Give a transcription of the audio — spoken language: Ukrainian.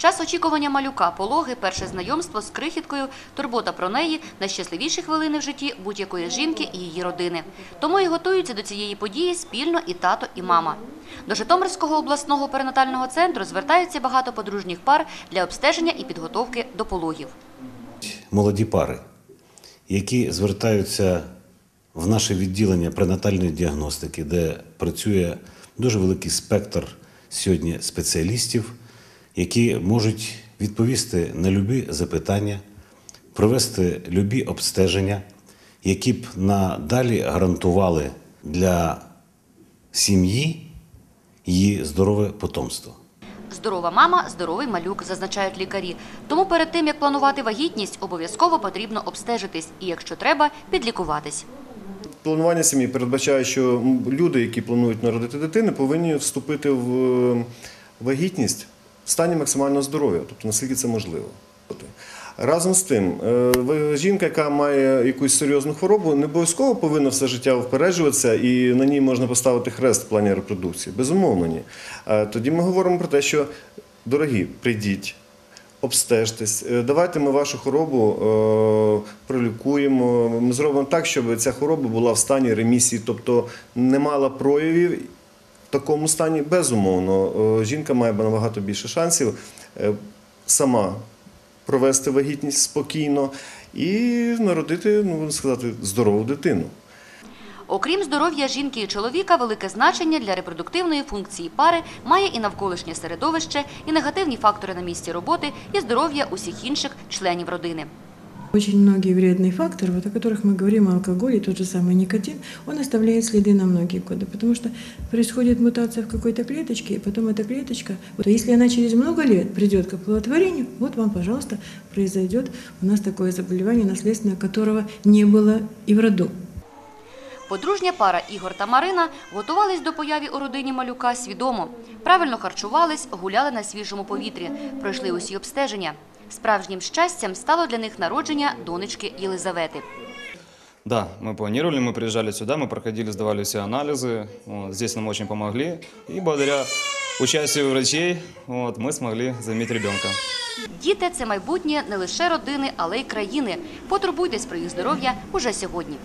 Час очікування малюка, пологи, перше знайомство з крихіткою, турбота про неї – найщасливіші хвилини в житті будь-якої жінки і її родини. Тому і готуються до цієї події спільно і тато, і мама. До Житомирського обласного перинатального центру звертаються багато подружніх пар для обстеження і підготовки до пологів. молоді пари, які звертаються в наше відділення пренатальної діагностики, де працює дуже великий спектр сьогодні спеціалістів, які можуть відповісти на любі запитання, провести любі обстеження, які б надалі гарантували для сім'ї її здорове потомство. Здорова мама – здоровий малюк, зазначають лікарі. Тому перед тим, як планувати вагітність, обов'язково потрібно обстежитись і, якщо треба, підлікуватись. Планування сім'ї передбачає, що люди, які планують народити дитини, повинні вступити в е, вагітність стані максимального здоров'я, тобто наскільки це можливо. Разом з тим, е, жінка, яка має якусь серйозну хворобу, не обов'язково повинна все життя впереджуватися і на ній можна поставити хрест в плані репродукції. Безумовно, ні. Е, Тоді ми говоримо про те, що дорогі, прийдіть, обстежтесь, Е, давайте ми вашу хворобу е, пролікуємо. Ми зробимо так, щоб ця хвороба була в стані ремісії, тобто не мала проявів. Такому стані, безумовно, е, жінка має набагато більше шансів е, сама провести вагітність спокійно і народити, ну сказати, здорову дитину. Окрім здоров'я жінки і чоловіка, велике значення для репродуктивної функції пари має і навколишнє середовище, і негативні фактори на місці роботи, і здоров'я усіх інших членів родини. Очень многие вредные факторы, вот о которых мы говорим, алкоголь и тот же самый никотин, он оставляет следы на многие годы, потому что происходит мутация в какой-то клеточке, и потом эта клеточка, вот, если она через много лет придет к оплодотворению, вот вам, пожалуйста, произойдет у нас такое заболевание, наследственное которого не было и в роду. Подружня пара Ігор та Марина готувались до появи у родині малюка свідомо. Правильно харчувались, гуляли на свіжому повітрі, пройшли усі обстеження. Справжнім щастям стало для них народження донечки Єлизавети. Да, мы планировали, мы приезжали сюда, мы проходили, сдавали все анализы. Вот, здесь нам очень помогли. И благодаря участию врачей вот, мы смогли заиметь ребенка. Діти – це майбутнє не лише родини, але й країни. Потурбуйтесь про їх здоров'я уже сьогодні.